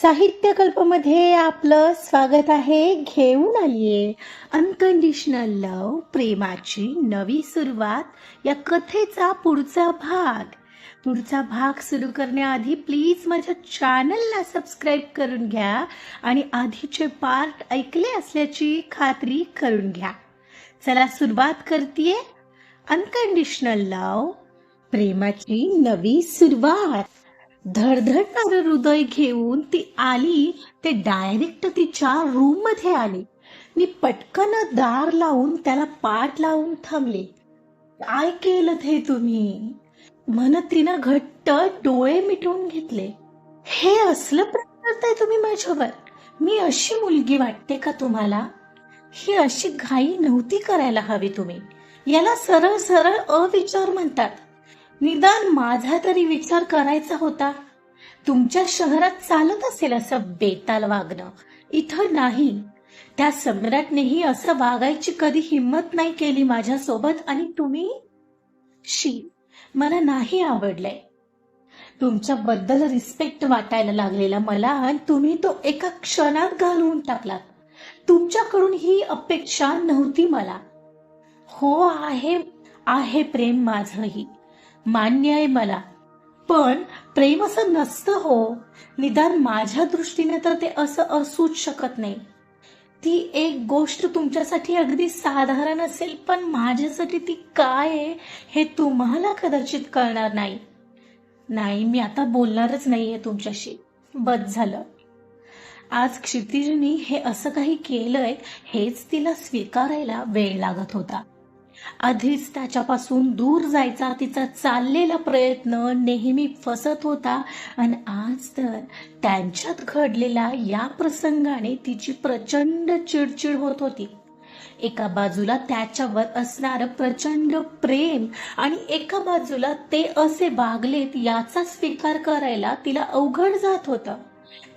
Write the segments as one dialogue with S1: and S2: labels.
S1: साहित्य कल्पमध्ये आपलं स्वागत आहे. घेऊन आलीये अनकंडिशनल लव प्रेमाची नवी सुरुवात. या कथेचा पुढचा भाग. पुढचा भाग सुरू करण्याआधी प्लीज माझ्या चॅनलला सबस्क्राईब करून घ्या आणि आधीचे पार्ट ऐकले असल्याची खात्री करून घ्या. चला सुरुवात करतीये अनकंडिशनल लव प्रेमाची नवी सुरुवात. धडधडणारं हृदय घेऊन ती आली. ते डायरेक्ट तिच्या रूममध्ये आली. मी पटकन दार लावून त्याला पाठ लावून थांबले. काय केलं ते तुम्ही? म्हणत तिनं घट्ट डोळे मिटवून घेतले. हे असलं प्रेम करताय तुम्ही माझ्यावर? मी अशी मुलगी वाटते का तुम्हाला? ही अशी घाई नव्हती करायला हवी तुम्ही. याला सरळ सरळ अविचार म्हणतात. निदान माझा तरी विचार करायचा होता. तुमच्या शहरात चालत असेल असं बेताल वागणं. इथं नाही. त्या सम्राटनेही असं वागायची कधी हिंमत नाही केली माझ्यासोबत आणि तुम्ही? शी मला नाही आवडलंय. तुमच्याबद्दल रिस्पेक्ट वाटायला लागलेला मला आणि तुम्ही तो एका क्षणात घालवून टाकलात. तुमच्याकडून ही अपेक्षा नव्हती मला. हो आहे आहे प्रेम माझंही. मान्य आहे मला. पण प्रेम असं नसतं हो. निदान माझ्या दृष्टीने तर ते असं असूच शकत नाही. ती एक गोष्ट तुमच्यासाठी अगदी साधारण असेल पण माझ्यासाठी ती काय आहे हे तुम्हाला कदाचित कळणार नाही. नाही मी आता बोलणारच नाहीये तुमच्याशी. बस झालं. आज क्षितिजनी हे असं काही केलंय हेच तिला स्वीकारायला वेळ लागत होता. आधीच त्याच्यापासून दूर जायचा तिचा चाललेला प्रयत्न नेहमी फसत होता. आणि आज तर त्यांच्यात घडलेला या प्रसंगाने तिची प्रचंड चिडचिड होत होती. एका बाजूला त्याच्यावर असणारं प्रचंड प्रेम आणि एका बाजूला ते असे वागलेत याचा स्वीकार करायला तिला अवघड जात होतं.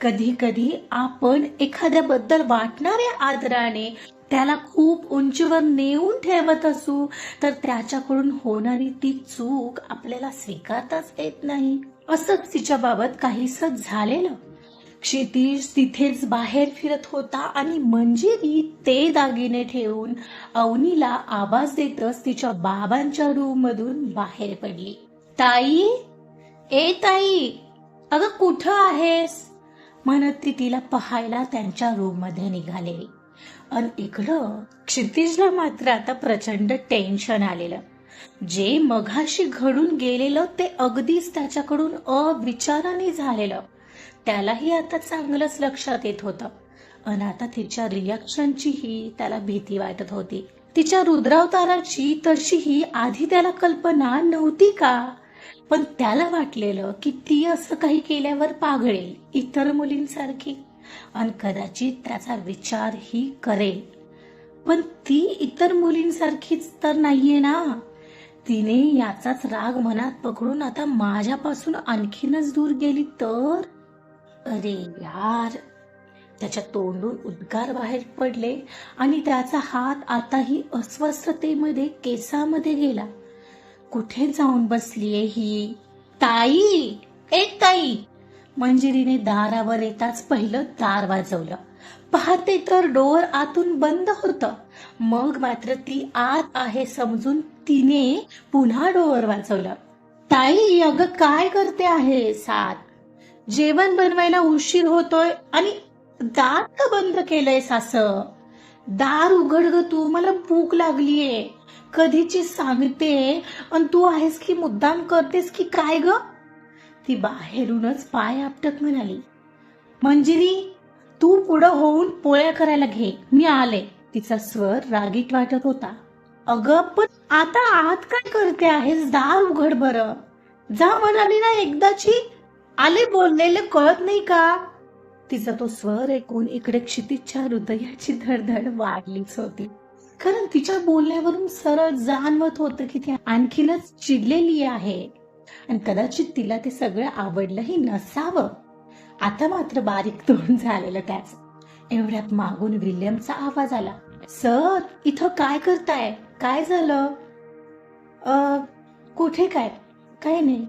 S1: कधी कधी आपण एखाद्याबद्दल वाटणाऱ्या आदराने त्याला खूप उंचीवर नेऊन ठेवत असू तर त्याच्याकडून होणारी ती चूक आपल्याला स्वीकारताच येत नाही. असंच तिच्या बाबत काहीस झालेलं. क्षितिज तिथेच बाहेर फिरत होता आणि मंजिरी ते दागिने ठेवून अवनीला आवाज देतच तिच्या बाबांच्या रूम मधून बाहेर पडली. ताई ए ताई अगं कुठं आहेस? म्हणत ती तिला पाहायला त्यांच्या रूममध्ये निघालेली. आणि इकडं क्षितिजला मात्र आता प्रचंड टेन्शन आलेलं. जे मघाशी घडून गेलेलं ते अगदीच त्याच्याकडून अविचाराने झालेलं. त्यालाही आता चांगलंच लक्षात येत होतं. आणि आता तिच्या रिॲक्शनचीही त्याला भीती वाटत होती. तिच्या रुद्रावताराची तशीही आधी त्याला कल्पना नव्हती का? पण त्याला वाटलेलं की ती असं काही केल्यावर पागळेल इतर मुलींसारखी. आणि कदाचित त्याचा विचार ही करेल. पण ती इतर मुलींसारखीच तर नाहीये ना? तिने याचाच राग मनात पकडून आता माझ्यापासून आणखीनच दूर गेली तर? अरे यार! त्याच्या तोंडून उद्गार बाहेर पडले आणि त्याचा हात आताही अस्वस्थतेमध्ये केसामध्ये गेला. कुठे जाऊन बसलीये ही? ताई! एक ताई! मंजिरीने दारावर येताच पहिलं दार वाजवलं. पाहते तर डोअर आतून बंद होत. मग मात्र ती आत आहे समजून तिने पुन्हा डोअर वाजवलं. ताई अगं काय करते आहे? सात. जेवण बनवायला उशीर होतोय आणि दार का बंद केलंय सास. दार उघड ग तू मला भूक लागलीये. कधीची सांगते? आणि तू आहेस की मुद्दाम करतेस की काय ग? ती बाहेरूनच पाय आपटत म्हणाली मंजिरी तू पुढं होऊन पोळ्या करायला घे. मी आले. तिचा स्वर रागीट वाटत होता. अगं पण आता आत काय करते आहेस? दार उघड बर. जा म्हणाली ना एकदाची. आले बोललेले कळत नाही का? तिचा तो स्वर ऐकून इकडे क्षितिजच्या हृदयाची धडधड वाढलीच होती. कारण तिच्या बोलण्यावरून सरळ जाणवत होतं की ती आणखीनच चिडलेली आहे. आणि कदाचित तिला ते सगळं आवडलंही नसावं. आता मात्र बारीक तोंड झालेलं त्याच. एवढ्यात मागून विल्यमचा आवाज आला. सर इथं काय करताय? काय झालं? कुठे काय? काय नाही.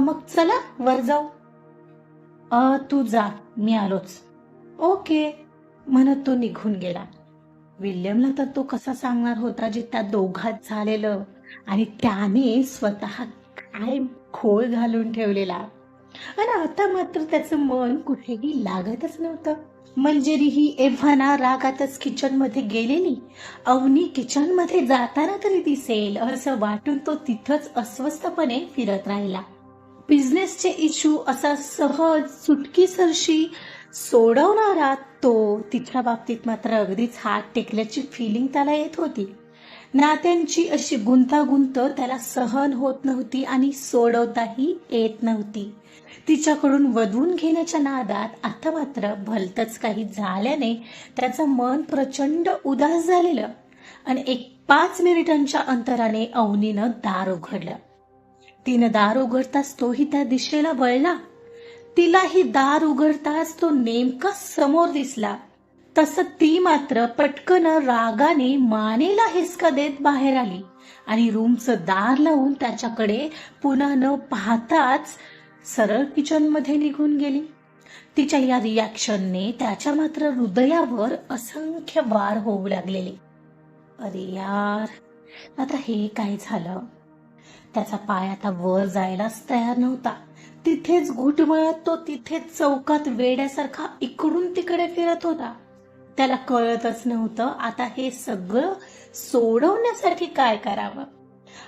S1: मग चला वर जाऊ. अ तू जा मी आलोच. ओके. म्हणत तो निघून गेला. विल्यमला तर तो कसा सांगणार होता जे त्या दोघात झालेलं? आणि त्याने स्वतः काय खोळ घालून ठेवलेला. आणि आता मात्र त्याचं मन कुठेही लागतच नव्हतं. मंजेरी ही एव्हाना रागातच किचनमध्ये गेलेली. अवनी किचनमध्ये जाताना तरी दिसेल असं वाटून तो तिथंच अस्वस्थपणे फिरत राहिला. बिझनेसचे इश्यू असा सहज सुटकीसरशी सोडवणारा तो तिच्या बाबतीत मात्र अगदीच हात टेकल्याची फिलिंग त्याला येत होती. नात्यांची अशी गुंतागुंत त्याला सहन होत नव्हती आणि सोडवताही येत नव्हती. तिच्याकडून वधवून घेण्याच्या नादात आता मात्र भलतच काही झाल्याने त्याचं मन प्रचंड उदास झालेलं आणि एक पाच मिनिटांच्या अंतराने अवनीनं दार उघडलं. तिनं दार उघडताच तोही त्या दिशेला वळला. तिलाही दार उघडताच तो नेमका समोर दिसला. तसं ती मात्र पटकन रागाने मानेला हिसका देत बाहेर आली आणि रूमचं दार लावून त्याच्याकडे पुन्हा न पाहताच सरळ किचनमध्ये निघून गेली. तिच्या या रिॲक्शनने त्याच्या मात्र हृदयावर असंख्य वार होऊ लागलेले. अरे यार आता हे काय झालं? त्याचा पाय आता वर जायलाच तयार नव्हता. तिथेच घुटमळत तो तिथेच चौकात वेड्यासारखा इकडून तिकडे फिरत होता. त्याला कळतच नव्हतं. आता हे सगळं सोडवण्यासाठी काय करावं?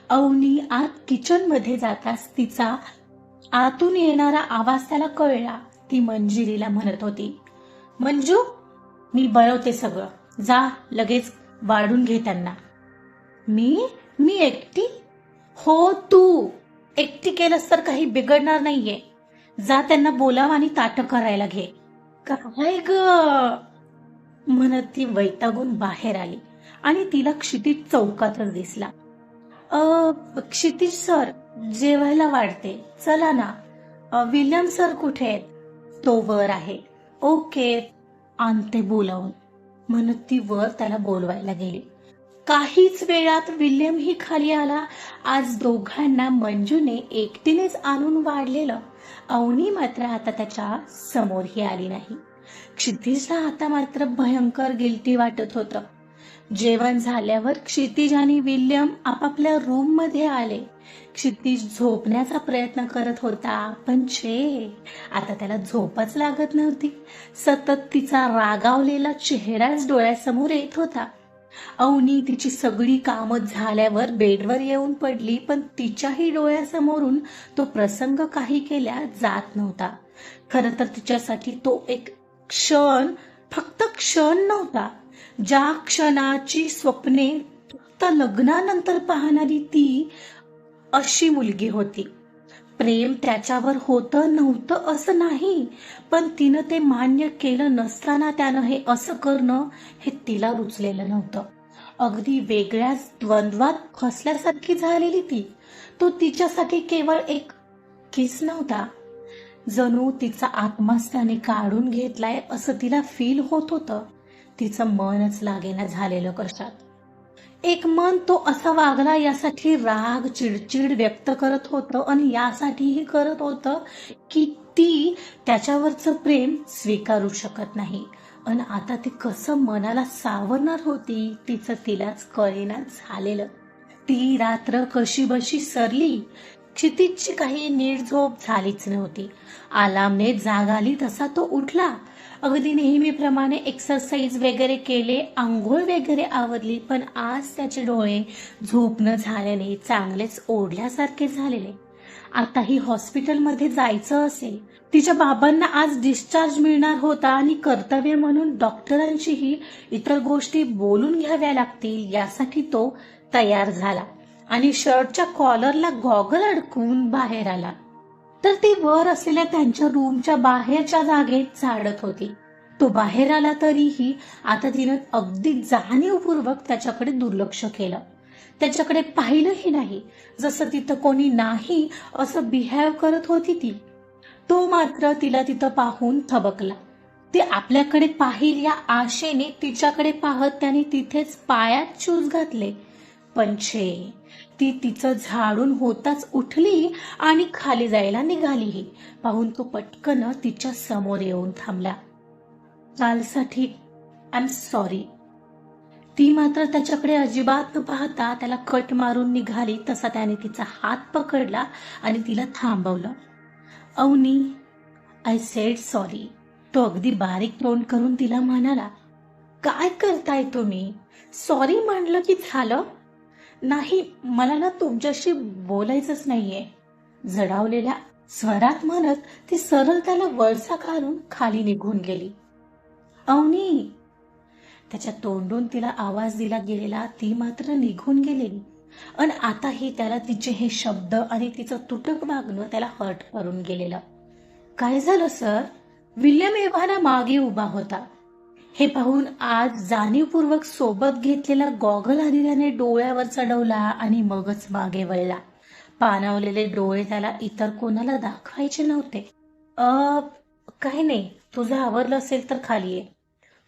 S1: अवनी आत किचनमध्ये जाताच तिचा आतून येणारा आवाज त्याला कळला. ती मंजिरीला म्हणत होती मंजू मी बळवते सगळं. जा लगेच वाढून घे त्यांना. मी? मी एकटी? हो तू. एकटी केलंस तर काही बिघडणार नाहीये. जा त्यांना बोलाव आणि ताट करायला घे. काय ग? म्हणत ती वैतागून बाहेर आली आणि तिला क्षितिज चौकातच दिसला. अ क्षितिज सर जेवायला वाढते. चला ना. विल्यम सर कुठे आहेत? तो वर आहे. ओके. आणते बोलावून. म्हणत ती वर त्याला बोलवायला गेली. काहीच वेळात विल्यम ही खाली आला. आज दोघांना मंजूने एकटीनेच आणून वाढलेलं. अवनी मात्र आता त्याच्या समोरही आली नाही. क्षितिजला आता मात्र भयंकर गिल्टी वाटत होतं. जेवण झाल्यावर क्षितिज आणि विल्यम आपापल्या रूममध्ये आले. क्षितिज झोपण्याचा प्रयत्न करत होता पण छे आता त्याला झोपच लागत नव्हती. सतत तिचा रागावलेला चेहराच डोळ्यासमोर येत होता. अवनी तिची सगळी कामं झाल्यावर बेडवर येऊन पडली पण तिच्याही डोळ्यासमोरून तो प्रसंग काही केल्या जात नव्हता. खरं तर तिच्यासाठी तो एक क्षण फक्त क्षण नव्हता. ज्या क्षणाची स्वप्ने फक्त लग्नानंतर पाहणारी ती अशी मुलगी होती. प्रेम त्याच्यावर होतं नव्हतं असं नाही पण तिनं ते मान्य केलं नसताना त्यानं हे असं करणं हे तिला रुचलेलं नव्हतं. अगदी वेगळ्याच द्वंद्वात फसल्यासारखी झालेली ती. तो तिच्यासाठी केवळ एक किस नव्हता. जणू तिचा आत्माच त्याने काढून घेतलाय असं तिला फील होत होतं. तिचं मनच लागेना झालेलं कशात. एक मन तो असा वागला यासाठी राग चिडचिड व्यक्त करत होतं आणि यासाठीही करत होतं की ती त्याच्यावरचं प्रेम स्वीकारू शकत नाही. आणि आता ती कसं मनाला सावरणार होती तिचं तिलाच कळेना झालेलं. ती रात्र कशी बशी सरली क्षितिजची काही नीट झोप झालीच नव्हती. आलामने जाग आली तसा तो उठला. अगदी नेहमीप्रमाणे एक्सरसाइज वगैरे केले आंघोळ वगैरे आवडली पण आज त्याचे डोळे झोप न झाल्याने चांगलेच ओढल्यासारखे झालेले. आताही हॉस्पिटलमध्ये जायचं असेल. तिच्या बाबांना आज डिस्चार्ज मिळणार होता आणि कर्तव्य म्हणून डॉक्टरांशीही इतर गोष्टी बोलून घ्याव्या लागतील यासाठी तो तयार झाला. आणि शर्टच्या कॉलरला गॉगल अडकून बाहेर आला. तर ती वर असलेल्या त्यांच्या रूमच्या बाहेरच्या जागेत झाडत होती. तो बाहेर आला तरीही आता तिनं अगदी जाणीवपूर्वक त्याच्याकडे दुर्लक्ष केलं. त्याच्याकडे पाहिलंही नाही जसं तिथं कोणी नाही असं बिहेव करत होती ती. तो मात्र तिला तिथं पाहून थबकला. ती आपल्याकडे पाहिल या आशेने तिच्याकडे पाहत त्याने तिथेच पायात शूज घातले. पण छे ती तिचं झाडून होताच उठली आणि खाली जायला निघालीही. पाहून तो पटकन तिच्या समोर येऊन थांबला. कालसाठी आय एम सॉरी ती मात्र त्याच्याकडे अजिबात न पाहता त्याला कट मारून निघाली तसा त्याने तिचा हात पकडला आणि तिला थांबवलं. अवनी आय सेड सॉरी तो अगदी बारीक तोंड करून तिला म्हणाला काय करताय तुम्ही? सॉरी म्हणलं की झालं? नाही मला ना तुमच्याशी बोलायचंच नाहीये. जडावलेल्या स्वरात म्हणत ती सरळ त्याला वळसा घालून खाली निघून गेली. अवनी! त्याच्या तोंडून तिला आवाज दिला गेलेला ती मात्र निघून गेलेली आणि आताही त्याला तिचे हे शब्द आणि तिचं तुटक मागणं त्याला हर्ट करून गेलेलं. काय झालं सर? विल्यम एव्हाना मागे उभा होता. हे पाहून आज जाणीवपूर्वक सोबत घेतलेला गॉगल हरिराने डोळ्यावर चढवला आणि मगच मागे वळला. पानावलेले डोळे त्याला इतर कोणाला दाखवायचे नव्हते. अ काही नाही. तुझं आवरलं असेल तर खाली ये.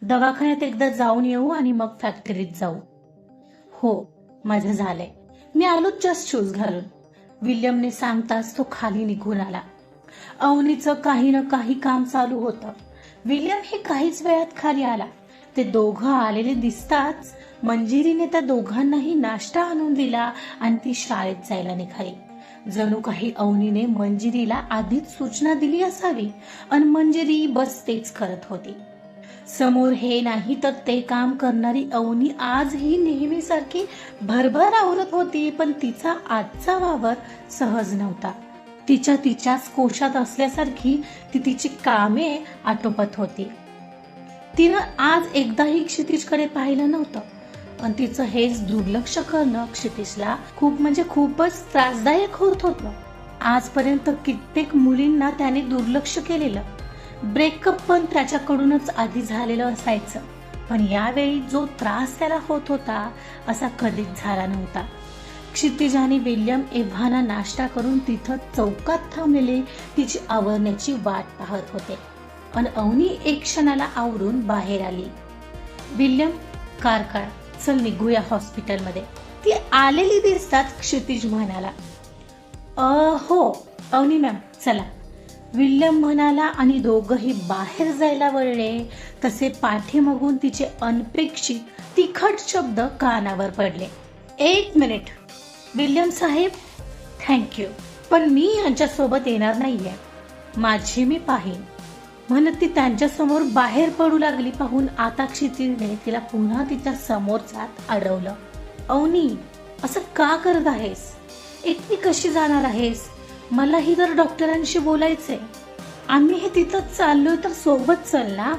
S1: दवाखान्यात एकदा जाऊन येऊ आणि मग फॅक्टरीत जाऊ. हो माझं झालंय. मी आलो जस्ट शूज घालून. विल्यमने सांगताच तो खाली निघून आला. अवनीचं काही ना काही काम चालू होतं. विल्यम हे काहीच वेळात खाली आला. ते दोघं आलेले दिसताच मंजिरीने त्या दोघांनाही नाश्ता आणून दिला आणि ती शाळेत जायला निघाली. जणू काही अवनीने मंजिरीला आधीच सूचना दिली असावी आणि मंजिरी बस तेच करत होती. समोर हे नाही तर ते काम करणारी अवनी आजही नेहमीसारखी भरभर आवरत होती पण तिचा आजचा वावर सहज नव्हता. तिच्या तिच्याच कोशात असल्यासारखी ती तिची कामे आटोपत होती. तिनं आज एकदाही क्षितिजकडे पाहिलं नव्हतं. आणि तिचं हेच दुर्लक्ष करणं क्षितिजला खूप म्हणजे खूपच त्रासदायक होत होतं. आजपर्यंत कित्येक मुलींना त्याने दुर्लक्ष केलेलं. ब्रेकअप पण त्याच्याकडूनच आधी झालेलं असायचं. पण यावेळी जो त्रास त्याला होत होता असा कधीच झाला नव्हता. क्षितिज आणि विल्यम एव्हाना नाश्ता करून तिथं चौकात थांबलेले तिची आवरण्याची वाट पाहत होते. पण अवनी एक क्षणाला आवरून बाहेर आली. विल्यम कार काढ चल निघूया हॉस्पिटलमध्ये. ती आलेली दिसतात क्षितिज म्हणाला अ हो अवनी मॅम चला. विल्यम म्हणाला आणि दोघंही बाहेर जायला वळले. तसे पाठीमागून तिचे अनपेक्षित तिखट शब्द कानावर पडले. एक मिनिट विल्यम साहेब थँक्यू पण मी यांच्यासोबत येणार नाही आहे माझी मी पाहीन. म्हणत ती त्यांच्यासमोर बाहेर पडू लागली पाहून आता क्षितीने तिला पुन्हा तिच्या समोर जात अडवलं. अवनी असं का करत आहेस? एकटी कशी जाणार आहेस? मलाही तर डॉक्टरांशी बोलायचंय. आम्ही हे तिथं चाललोय तर सोबत चल ना?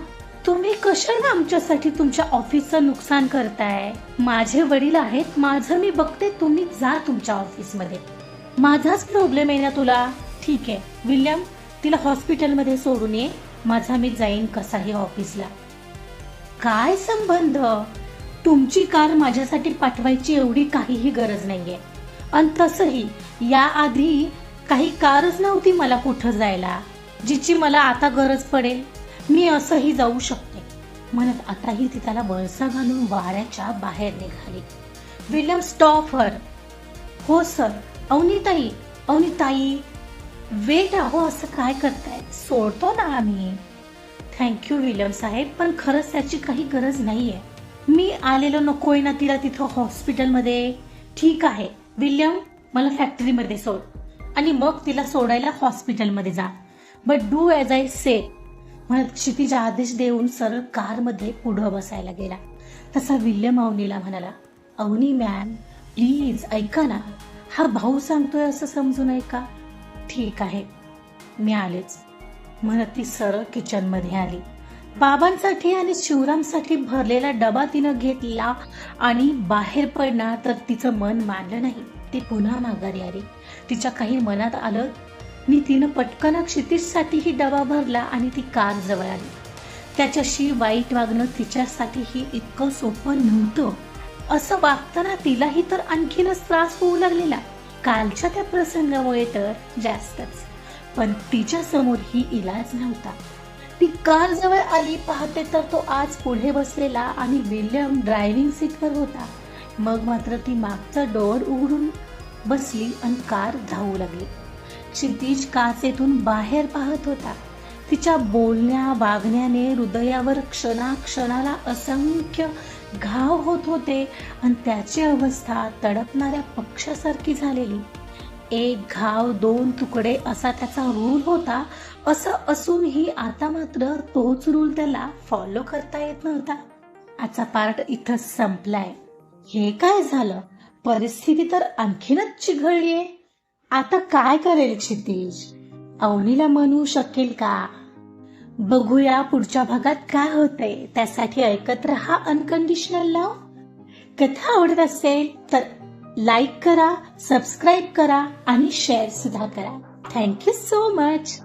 S1: तुम्ही कशाला आमच्यासाठी तुमच्या ऑफिसचं नुकसान करताय? माझे वडील आहेत माझं मी बघते तुम्ही जा तुमच्या ऑफिसमध्ये. माझाच प्रॉब्लेम आहे ना तुला? ठीक आहे. विल्यम तिला हॉस्पिटलमध्ये सोडून ये. माझा मी जाईन कसाही ऑफिसला. काय संबंध? तुमची कार माझ्यासाठी पाठवायची एवढी काहीही गरज नाहीये. आणि तसंही याआधी काही कारच नव्हती मला कुठं जायला जिची मला आता गरज पडेल. मी असंही जाऊ शकते. म्हणत आताही ती त्याला वळसा घालून वाऱ्याच्या बाहेर निघाली. William stop her. हो सर. अवनीताई अवनीताई. वेट आहो असं काय करताय? सोडतो ना आम्ही. थँक्यू विल्यम साहेब पण खरंच त्याची काही गरज नाही आहे मी आलेलो नकोय ना तिला तिथं हॉस्पिटलमध्ये. ठीक आहे. विल्यम मला फॅक्टरीमध्ये सोड. आणि मग तिला सोडायला हॉस्पिटलमध्ये जा. But do as I say म्हणत क्षितिजा आदेश देऊन सरळ कारमध्ये पुढं बसायला गेला. तसा विल्यम अवनीला म्हणाला अवनी मॅम प्लीज ऐका ना. हा भाऊ सांगतोय असं समजून ऐका ठीक आहे. मी आलेच. म्हणत ती सरळ किचनमध्ये आली. बाबांसाठी आणि शिवरामसाठी भरलेला डबा तिनं घेतला आणि बाहेर पडणार तर तिचं मन मानलं नाही. ती पुन्हा माघारी आली. तिच्या काही मनात आलं मी तिनं पटकन क्षितिजसाठीही डबा भरला आणि ती कार जवळ आली. त्याच्याशी वाईट वागणं तिच्यासाठीही इतकं सोपं नव्हतं. असं वागताना तिलाही तर आणखीनच त्रास होऊ लागलेला. कालच्या त्या प्रसंगामुळे तर जास्तच. पण तिच्या समोर ही इलाज नव्हता. ती कार जवळ आली पाहते तर तो आज पुढे बसलेला आणि विल्यम ड्रायव्हिंग सीटवर होता. मग मात्र ती मागचा डोअर उघडून बसली आणि कार धावू लागली. क्षितिज काचेतून बाहेर पाहत होता. तिच्या बोलण्या वागण्याने हृदयावर क्षणाक्षणाला असंख्य घाव होत होते आणि त्याची अवस्था तडपणाऱ्या पक्षासारखी झालेली. एक घाव दोन तुकडे असा त्याचा रूल होता. असं असूनही आता मात्र तोच रूल त्याला फॉलो करता येत नव्हता. आजचा पार्ट इथं संपलाय. हे काय झालं? परिस्थिती तर आणखीनच चिघळलीये. आता काय करेल क्षितिज? अवनीला म्हणू शकेल का? बघूया पुढच्या भागात काय होतंय. त्यासाठी ऐकत रहा अनकंडिशनल लव कथा आवडत असेल तर लाईक करा सबस्क्राईब करा आणि शेअर सुद्धा करा. Thank you so much